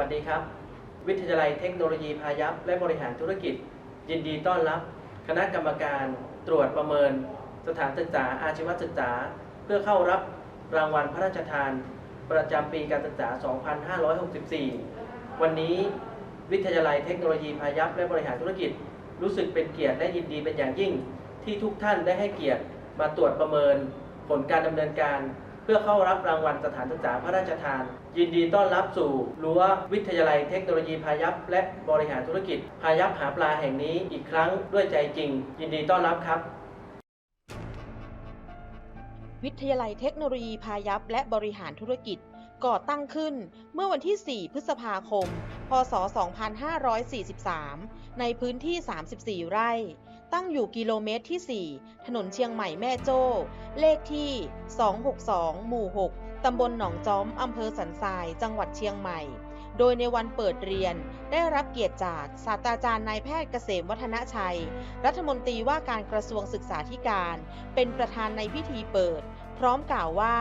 วัสดีครับ วิทยาลัยเทคโนโลยีพายัพและบริหารธุรกิจ ยินดีต้อนรับ คณะกรรมการตรวจประเมิน สถานศึกษาอาชีวศึกษา เพื่อเข้ารับรางวัลพระราชทาน ประจำปีการศึกษา 2564 วันนี้วิทยาลัยเทคโนโลยีพายัพและบริหารธุรกิจ รู้สึกเป็นเกียรติและยินดีเป็นอย่างยิ่ง ที่ทุกท่านได้ให้เกียรติมาตรวจประเมิน ผลการดำเนินการ พื่อเข้ารับรางวัลสถานศึกษาพระราชทาน ยินดีต้อนรับสู่รั้ววิทยาลัยเทคโนโลยีพายัพและบริหารธุรกิจพายัพหาปลาแห่งนี้อีกครั้งด้วยใจจริง ยินดีต้อนรับครับ วิทยาลัยเทคโนโลยีพายัพและบริหารธุรกิจก่อตั้งขึ้นเมื่อวันที่ 4 พฤษภาคม พศ 2543 ในพื้นที่ 34 ไร่ ตั้งอยู่กิโลเมตรที่ 4 ถนนเชียงใหม่แม่โจ้ เลขที่ 262 หมู่ 6 ตำบลหนองจ้อม อำเภอสันทราย จังหวัดเชียงใหม่ โดยในวันเปิดเรียนได้รับเกียรติจากศาสตราจารย์นายแพทย์เกษมวัฒนชัย รัฐมนตรีว่าการกระทรวงศึกษาธิการ เป็นประธานในพิธีเปิด พร้อมกล่าวว่า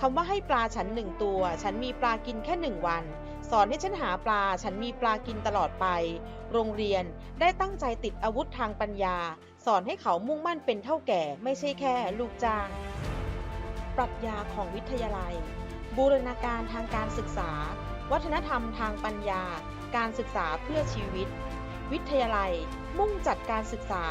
คำว่าให้ปลาฉันหนึ่งตัว ฉันมีปลากินแค่หนึ่งวัน สอนให้ฉันหาปลา ฉันมีปลากินตลอดไป โรงเรียนได้ตั้งใจติดอาวุธทางปัญญา สอนให้เขามุ่งมั่นเป็นเท่าแก่ไม่ใช่แค่ลูกจ้าง ปรัชญาของวิทยาลัย บูรณาการทางการศึกษา วัฒนธรรมทางปัญญา การศึกษาเพื่อชีวิต วิทยาลัย มุ่งจัดการศึกษา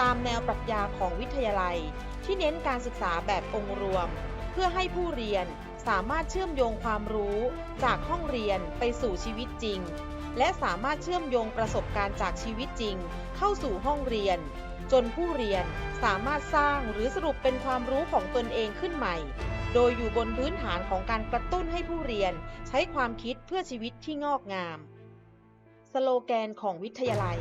ตามแนวปรัชญาของวิทยาลัย ที่เน้นการศึกษาแบบองค์รวม เพื่อให้ผู้เรียน สามารถเชื่อมโยงความรู้จากห้องเรียนไปสู่ชีวิตจริง และสามารถเชื่อมโยงประสบการณ์จากชีวิตจริง เข้าสู่ห้องเรียน จนผู้เรียนสามารถสร้างหรือสรุปเป็นความรู้ของตนเองขึ้นใหม่ โดยอยู่บนพื้นฐานของการกระตุ้นให้ผู้เรียนใช้ความคิดเพื่อชีวิตที่งอกงาม สโลแกนของวิทยาลัย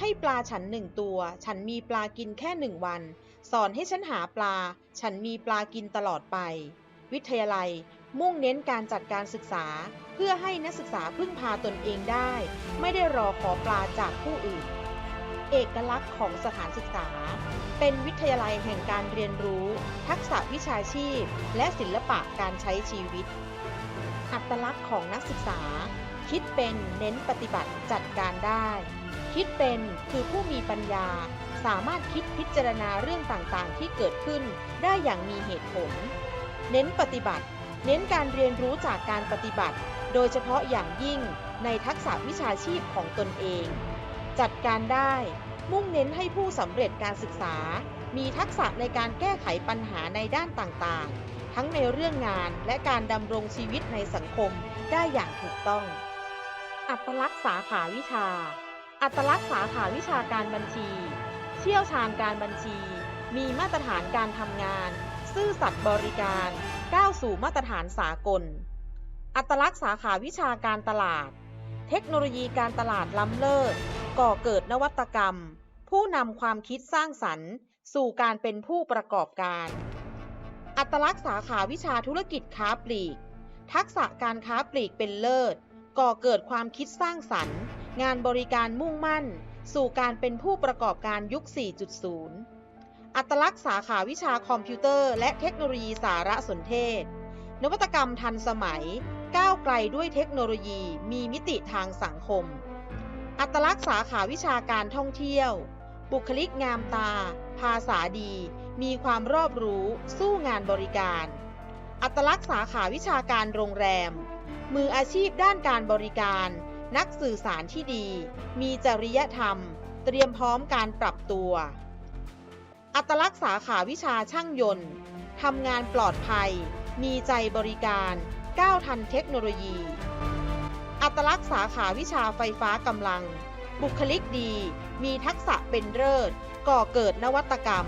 ให้ปลาฉันหนึ่งตัว ฉันมีปลากินแค่หนึ่งวัน สอนให้ฉันหาปลา ฉันมีปลากินตลอดไป วิทยาลัย มุ่งเน้นการจัดการศึกษา เพื่อให้นักศึกษาพึ่งพาตนเองได้ ไม่ได้รอขอปลาจากผู้อื่น เอกลักษณ์ของสถานศึกษา เป็นวิทยาลัยแห่งการเรียนรู้ ทักษะวิชาชีพ และศิลปะการใช้ชีวิต อัตลักษณ์ของนักศึกษา คิดเป็นเน้นปฏิบัติจัดการได้ คิดเป็นคือผู้มีปัญญาสามารถคิดพิจารณาเรื่องต่างๆ ที่เกิดขึ้นได้อย่างมีเหตุผล เน้นปฏิบัติ เน้นการเรียนรู้จากการปฏิบัติ โดยเฉพาะอย่างยิ่งในทักษะวิชาชีพของตนเอง จัดการได้ มุ่งเน้นให้ผู้สำเร็จการศึกษา มีทักษะในการแก้ไขปัญหาในด้านต่างๆ ทั้งในเรื่องงานและการดำรงชีวิตในสังคมได้อย่างถูกต้อง อัตลักษณ์สาขาวิชา อัตลักษณ์สาขาวิชาการบัญชี เชี่ยวชาญการบัญชี มีมาตรฐานการทำงาน ซื่อสัตย์บริการ ก้าวสู่มาตรฐานสากล อัตลักษณ์สาขาวิชาการตลาด เทคโนโลยีการตลาดล้ำเลิศ ก่อเกิดนวัตกรรม ผู้นำความคิดสร้างสรรค์ สู่การเป็นผู้ประกอบการ อัตลักษณ์สาขาวิชาธุรกิจค้าปลีก ทักษะการค้าปลีกเป็นเลิศ ก่อเกิดความคิดสร้างสรรค์ งานบริการมุ่งมั่น สู่การเป็นผู้ประกอบการยุค 4.0 อัตลักษณ์สาขาวิชาคอมพิวเตอร์ และเทคโนโลยีสารสนเทศ นวัตกรรมทันสมัย ก้าวไกลด้วยเทคโนโลยี มีมิติทางสังคม อัตลักษณ์สาขาวิชาการท่องเที่ยว บุคลิกงามตา ภาษาดี มีความรอบรู้ สู้งานบริการ อัตลักษณ์สาขาวิชาการโรงแรม มืออาชีพด้านการบริการ นักสื่อสารที่ดี มีจริยธรรม เตรียมพร้อมการปรับตัว อัตลักษณ์สาขาวิชาช่างยนต์ทำงานปลอดภัย มีใจบริการก้าวทันเทคโนโลยี อัตลักษณ์สาขาวิชาไฟฟ้ากำลัง บุคลิกดี มีทักษะเป็นเลิศก่อเกิดนวัตกรรม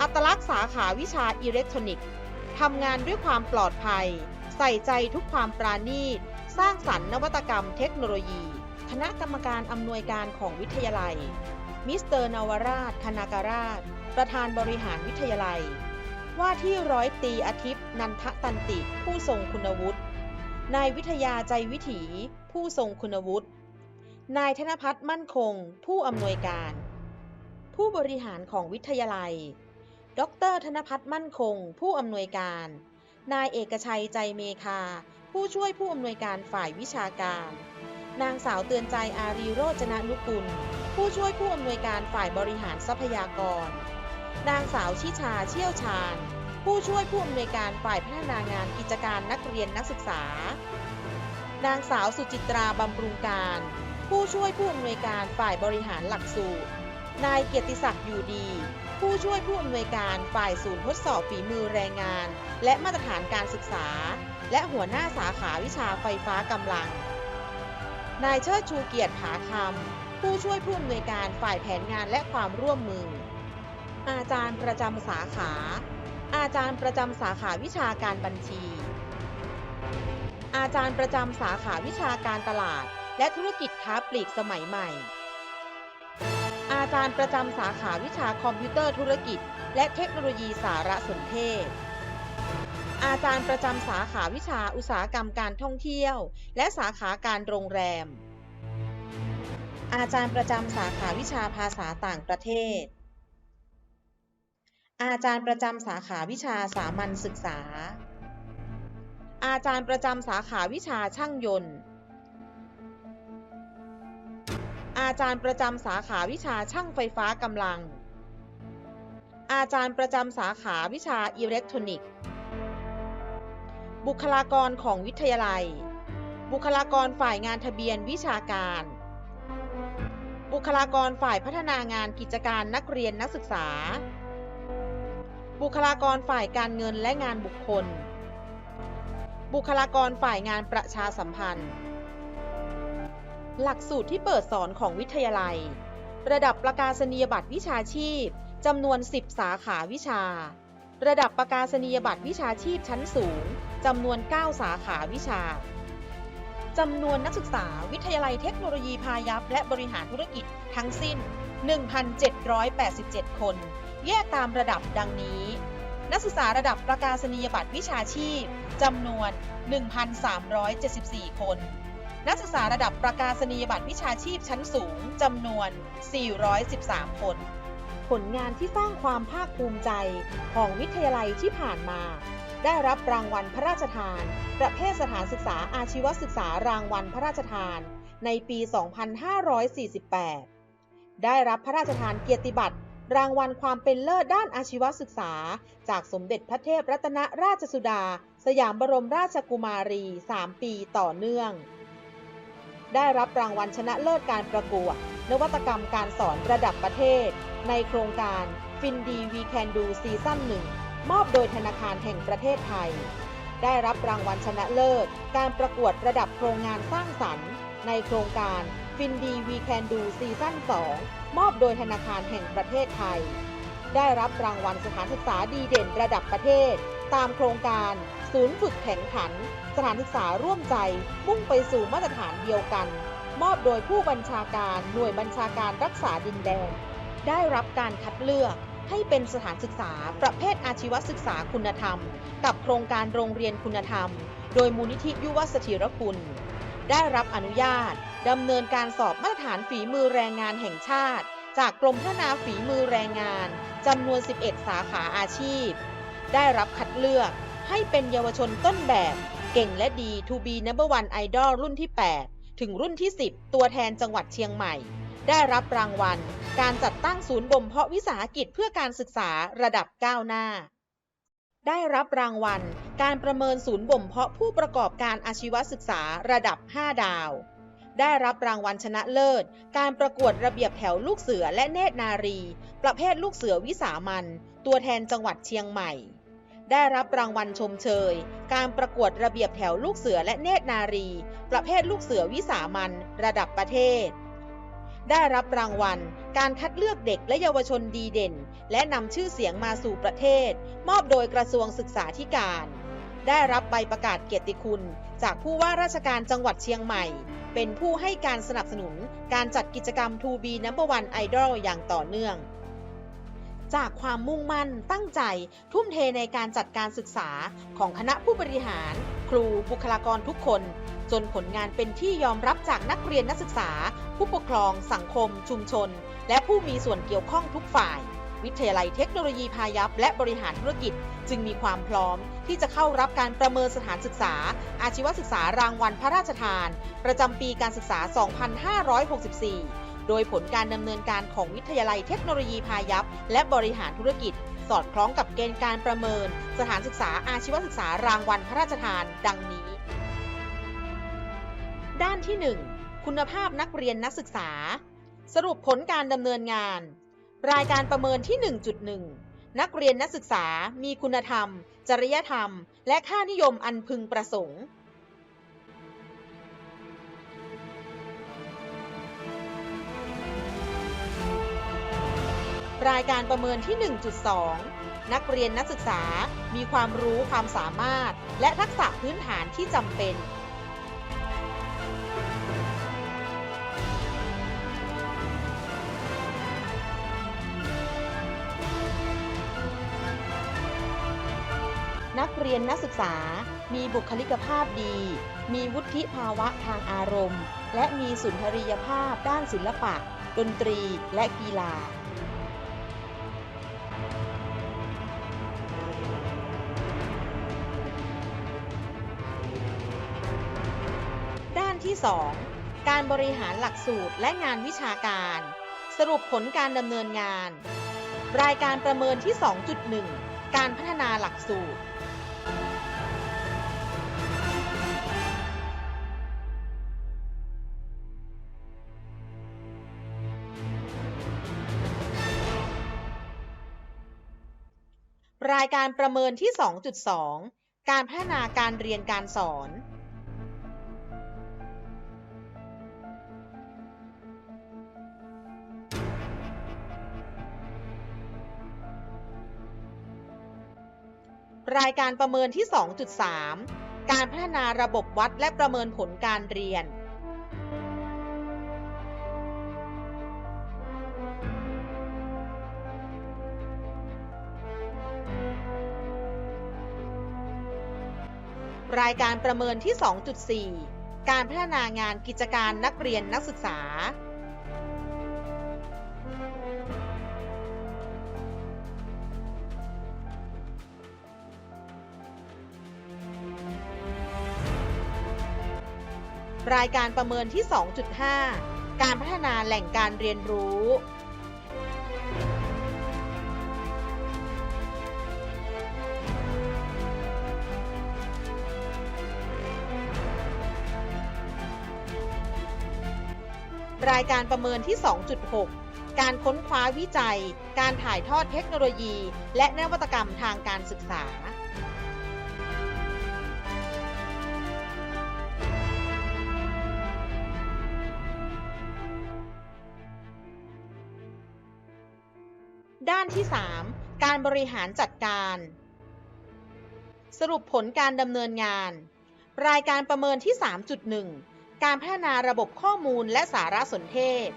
อัตลักษณ์สาขาวิชาอิเล็กทรอนิกส์ทำงานด้วยความปลอดภัย ใส่ใจทุกความปราณีต สร้างสรรค์นวัตกรรมเทคโนโลยี คณะกรรมการอำนวยการของวิทยาลัย มิสเตอร์นวราชคณาการาช ประธานบริหารวิทยาลัย ว่าที่ร้อยตีอาทิตย์นันทตันติผู้ทรงคุณวุฒิ นายวิทยาใจวิถี ผู้ทรงคุณวุฒิ นายธนพัฒน์มั่นคง ผู้อำนวยการ ผู้บริหารของวิทยาลัย ดรธนพัฒน์มั่นคง ผู้อำนวยการ นายเอกชัยใจเมคา ผู้ช่วยผู้อำนวยการฝ่ายวิชาการ นางสาวเตือนใจอารีโรจนะนุกุลผู้ช่วยผู้อำนวยการฝ่ายบริหารทรัพยากร นางสาวชิชาเชี่ยวชาญ ผู้ช่วยผู้อำนวยการฝ่ายพัฒนางานกิจการนักเรียนนักศึกษา นางสาวสุจิตราบำรุงการ ผู้ช่วยผู้อำนวยการฝ่ายบริหารหลักสูตร นายเกียรติศักดิ์อยู่ดี ผู้ช่วยผู้อำนวยการฝ่ายศูนย์ทดสอบฝีมือแรงงาน และมาตรฐานการศึกษา และหัวหน้าสาขาวิชาไฟฟ้ากำลัง นายเชิดชูเกียรติผาคำผู้ช่วยผู้อำนวยการฝ่ายแผนงานและความร่วมมือ อาจารย์ประจำสาขา อาจารย์ประจำสาขาวิชาการบัญชี อาจารย์ประจำสาขาวิชาการตลาด และธุรกิจค้าปลีกสมัยใหม่ อาจารย์ประจำสาขาวิชาคอมพิวเตอร์ธุรกิจ และเทคโนโลยีสารสนเทศ อาจารย์ประจำสาขาวิชาอุตสาหกรรมการท่องเที่ยว และสาขาการโรงแรม อาจารย์ประจำสาขาวิชาภาษาต่างประเทศ อาจารย์ประจำสาขาวิชาสามัญศึกษา อาจารย์ประจำสาขาวิชาช่างยนต์ อาจารย์ประจำสาขาวิชาช่างไฟฟ้ากำลัง อาจารย์ประจำสาขาวิชาอิเล็กทรอนิกส์ บุคลากรของวิทยาลัย บุคลากรฝ่ายงานทะเบียนวิชาการ บุคลากรฝ่ายพัฒนางานกิจการนักเรียนนักศึกษา บุคลากรฝ่ายการเงินและงานบุคคล บุคลากรฝ่ายงานประชาสัมพันธ์ หลักสูตรที่เปิดสอนของวิทยาลัย ระดับประกาศนียบัตรวิชาชีพจำนวน 10 สาขาวิชา ระดับประกาศนียบัตรวิชาชีพชั้นสูงจำนวน 9 สาขาวิชาจำนวนนักศึกษาวิทยาลัยเทคโนโลยีพายัพและบริหารธุรกิจทั้งสิ้น 1,787 คน แยกตามระดับดังนี้ นักศึกษาระดับประกาศนียบัตรวิชาชีพจำนวน 1,374 คน นักศึกษาระดับประกาศนียบัตรวิชาชีพชั้นสูงจำนวน 413 คน ผลงานที่สร้างความภาคภูมิใจของวิทยาลัยที่ผ่านมา ได้รับรางวัลพระราชทาน ประเภทสถานศึกษาอาชีวศึกษารางวัลพระราชทาน ในปี 2548 ได้รับพระราชทานเกียรติบัตร รางวัลความเป็นเลิศด้านอาชีวศึกษา จากสมเด็จพระเทพรัตนราชสุดา สยามบรมราชกุมารี 3 ปีต่อเนื่อง ได้รับรางวัลชนะเลิศการประกวด นวัตกรรมการสอนระดับประเทศ ในโครงการฟินดีวีแคนดูซีซั่นหนึ่งมอบโดยธนาคารแห่งประเทศไทย ได้รับรางวัลชนะเลิศ การประกวดระดับโครงงานสร้างสรรค์ ในโครงการ ฟินดีวีแคนดูซีซั่น 2 มอบโดยธนาคารแห่งประเทศไทย ได้รับรางวัลสถานศึกษาดีเด่นระดับประเทศ ตามโครงการ ศูนย์ฝึกแข่งขัน สถานศึกษาร่วมใจ มุ่งไปสู่มาตรฐานเดียวกัน มอบโดยผู้บัญชาการหน่วยบัญชาการรักษาดินแดน ได้รับการคัดเลือกให้เป็นสถานศึกษาประเภทอาชีวศึกษาคุณธรรม กับโครงการโรงเรียนคุณธรรม โดยมูลนิธิยุวสถิรคุณ ได้รับอนุญาตดำเนินการสอบมาตรฐานฝีมือแรงงานแห่งชาติ จากกรมพัฒนาฝีมือแรงงานจำนวน 11 สาขาอาชีพ ได้รับคัดเลือกให้เป็นเยาวชนต้นแบบ เก่งและดี To be number one idol รุ่นที่ 8 ถึงรุ่นที่ 10 ตัวแทนจังหวัดเชียงใหม่ ได้รับรางวัล การจัดตั้งศูนย์บ่มเพาะวิสาหกิจเพื่อการศึกษาระดับก้าวหน้า ได้รับรางวัล การประเมินศูนย์บ่มเพาะผู้ประกอบการอาชีวศึกษาระดับ 5 ดาว ได้รับรางวัลชนะเลิศ การประกวดระเบียบแถวลูกเสือและเนตรนารี ประเภทลูกเสือวิสามันตัวแทนจังหวัดเชียงใหม่ ได้รับรางวัลชมเชย การประกวดระเบียบแถวลูกเสือและเนตรนารี ประเภทลูกเสือวิสามันระดับประเทศ ได้รับรางวัลการคัดเลือกเด็กและเยาวชนดีเด่น และนำชื่อเสียงมาสู่ประเทศ มอบโดยกระทรวงศึกษาธิการ ได้รับใบประกาศเกียรติคุณ จากผู้ว่าราชการจังหวัดเชียงใหม่ เป็นผู้ให้การสนับสนุนการจัดกิจกรรม To be number one idol อย่างต่อเนื่อง จากความมุ่งมั่นตั้งใจทุ่มเทในการจัดการศึกษาของคณะผู้บริหาร ครูบุคลากรทุกคน จนผลงานเป็นที่ยอมรับจากนักเรียนนักศึกษา ผู้ปกครอง สังคม ชุมชน และผู้มีส่วนเกี่ยวข้องทุกฝ่าย วิทยาลัยเทคโนโลยีพายัพและบริหารธุรกิจ จึงมีความพร้อมที่จะเข้ารับการประเมินสถานศึกษา อาชีวศึกษารางวัลพระราชทาน ประจำปีการศึกษา 2564 โดยผลการดำเนินการของวิทยาลัยเทคโนโลยีพายัพและบริหารธุรกิจ สอดคล้องกับเกณฑ์การประเมิน สถานศึกษาอาชีวศึกษารางวัลพระราชทาน ดังนี้ ด้านที่ 1 คุณภาพนักเรียนนักศึกษา สรุปผลการดำเนินงาน รายการประเมินที่ 1.1 นักเรียนนักศึกษามีคุณธรรม จริยธรรม และค่านิยมอันพึงประสงค์ รายการประเมินที่ 1.2 นักเรียนนักศึกษามีความรู้ความสามารถ และทักษะพื้นฐานที่จำเป็น เรียนนักศึกษา มีบุคลิกภาพดี มีวุฒิภาวะทางอารมณ์ และมีสุนทรียภาพด้านศิลปะ ดนตรี และกีฬาด้านที่ 2 การบริหารหลักสูตรและงานวิชาการ สรุปผลการดำเนินงาน รายการประเมินที่ 2.1 การพัฒนาหลักสูตรายการประเมินที่ 2.2 การพัฒนาการเรียนการสอน รายการประเมินที่ 2.3 การพัฒนาระบบวัดและประเมินผลการเรียน รายการประเมินที่ 2.4 การพัฒนางานกิจการนักเรียนนักศึกษา รายการประเมินที่ 2.5 การพัฒนาแหล่งการเรียนรู้ รายการประเมินที่ 2.6 การค้นคว้าวิจัย การถ่ายทอดเทคโนโลยี และนวัตกรรมทางการศึกษา ด้านที่ 3 การบริหารจัดการ สรุปผลการดำเนินงาน รายการประเมินที่ 3.1 การพัฒนาระบบข้อมูลและสารสนเทศ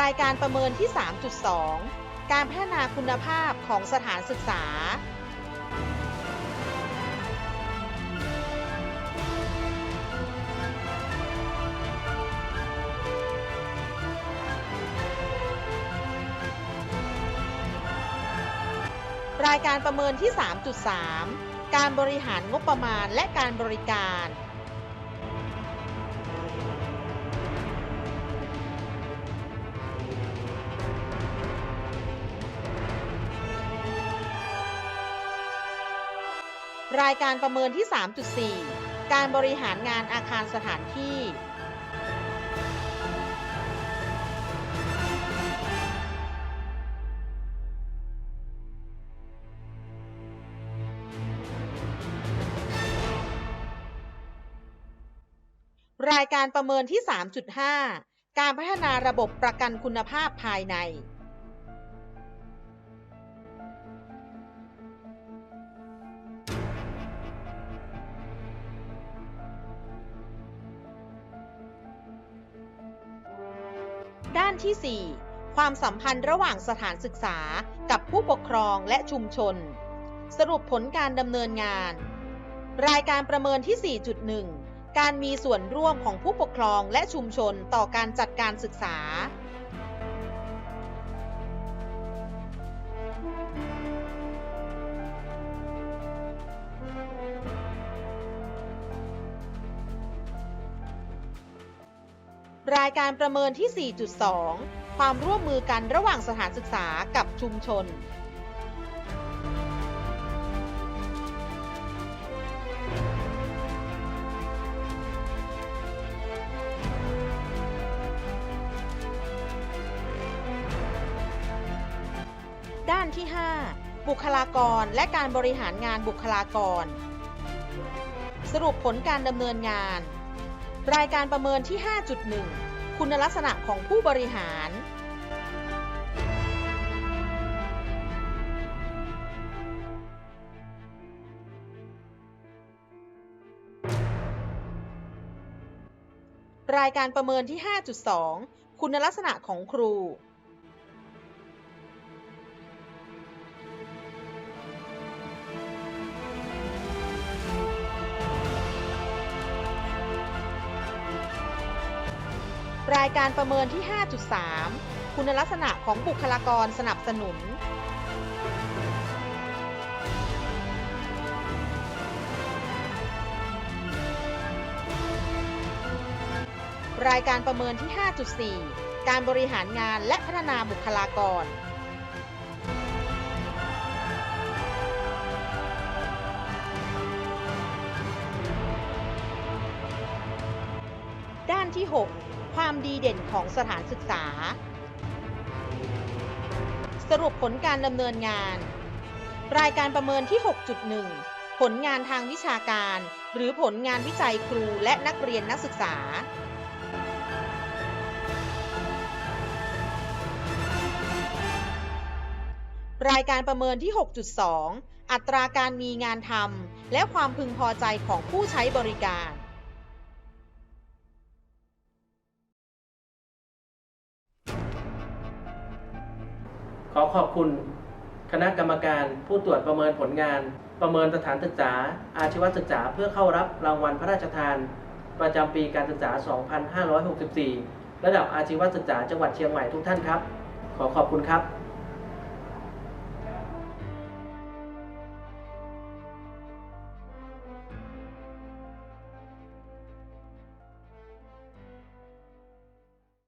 รายการประเมินที่ 3.2 การพัฒนาคุณภาพของสถานศึกษา รายการประเมินที่ 3.3 การบริหารงบประมาณและการบริการ รายการประเมินที่ 3.4 การบริหารงานอาคารสถานที่ รายการประเมินที่ 3.5 การพัฒนาระบบประกันคุณภาพภายใน ด้านที่ 4 ความสัมพันธ์ระหว่างสถานศึกษากับผู้ปกครองและชุมชน สรุปผลการดำเนินงาน รายการประเมินที่ 4.1 การมีส่วนร่วมของผู้ปกครองและชุมชนต่อการจัดการศึกษา รายการประเมินที่ 4.2 ความร่วมมือกันระหว่างสถานศึกษากับชุมชน ด้านที่ 5 บุคลากรและการบริหารงานบุคลากร สรุปผลการดำเนินงาน รายการประเมินที่ 5.1 คุณลักษณะของผู้บริหาร รายการประเมินที่ 5.2 คุณลักษณะของครู รายการประเมินที่ 5.3 คุณลักษณะของบุคลากรสนับสนุน รายการประเมินที่ 5.4 การบริหารงานและพัฒนาบุคลากรด้านที่ 6 ความดีเด่นของสถานศึกษา สรุปผลการดำเนินงาน รายการประเมินที่ 6.1 ผลงานทางวิชาการ หรือผลงานวิจัยครูและนักเรียนนักศึกษารายการประเมินที่ 6.2 อัตราการมีงานทำและความพึงพอใจของผู้ใช้บริการ อขอบคุณคณะกรรมการผู้ตรวจประเมินผลงาน ประเมินสถานศึกษา อาชีวศึกษาเพื่อเข้ารับรางวัลพระราชทาน ประจำปีการศึกษา 2564 ระดับอาชีวศึกษาจังหวัดเชียงใหม่ทุกท่านครับ ขอขอบคุณครับ